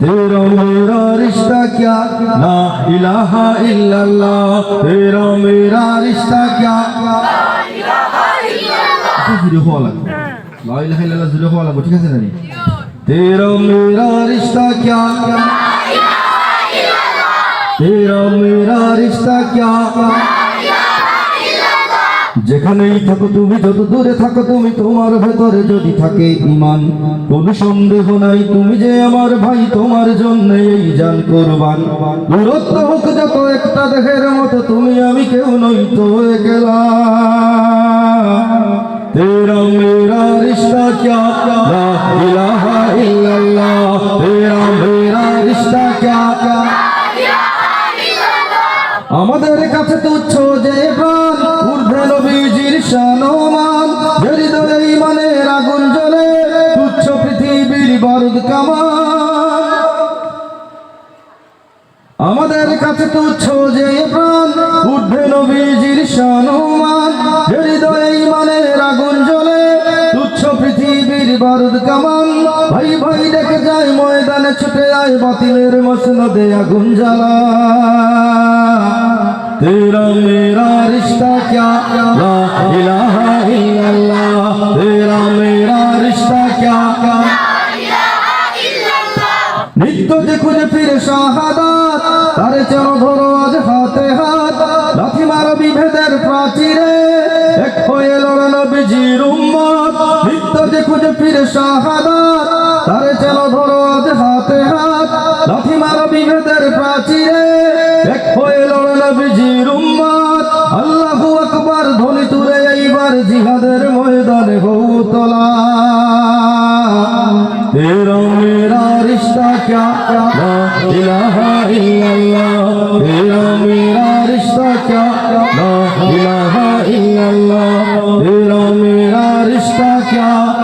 तेरा मेरा रिश्ता क्या ला इलाहा इल्लल्लाह तेरा मेरा रिश्ता क्या একটু জুড়ে হওয়া লাগবে লা ইলাহা ইল্লাল্লাহ জুড়ে হওয়া লাগবে ঠিক আছে নানি तेरा मेरा रिश्ता क्या तेरा मेरा रिश्ता क्या যেখানেই থাকো তুমি যত দূরে থাকো তুমি তোমার ভেতরে যদি থাকে ইমান কোন সন্দেহ নাই তুমি যে আমার ভাই তোমার জন্য এই যান কোরবান। দূরত্ব হোক যত একটা দেহের মতো তুমি আমি কেউ নই তো গেলা মেরা রিশতা ক্যা? মেরা রিশতা ক্যা? আমাদের কাছে তুচ্ছ যে আমাদের কাছে তুচ্ছ যে প্রাণ উঠবে নবীজির সম্মান হৃদয়ে ইমানের আগুন জ্বলে তুচ্ছ পৃথিবীর বারুদ কামান। ভাই ভাই দেখে যায় ময়দানে ছুটে আয় বাতিলের মসনদে আগুন জ্বালা। তেরা মেরা রিশতা ক্যা? লা ইলাহা ইল্লাল্লাহ। তেরা মেরা রিশতা ক্যা? লা ইলাহা ইল্লাল্লাহ। নিত্য যে খুঁজে ফিরে সাহা হেদায়াতের প্রাচীরে এক হয়ে লড়ানো বিজির উম্মত। মৃত্যুকে খুঁজে ফিরে তারে ধরো আজ হাতে হাত। লাথি মারো বিভেদের প্রাচীরে, এক হয়ে লড়ানো বিজির উম্মত। আল্লাহু আকবার ধ্বনি তুলে এইবার জিহাদের ময়দানে বহুতলা তেরো মেরা রিস্তা ক্যা ইলাহা ইল্লাল্লাহ। क्या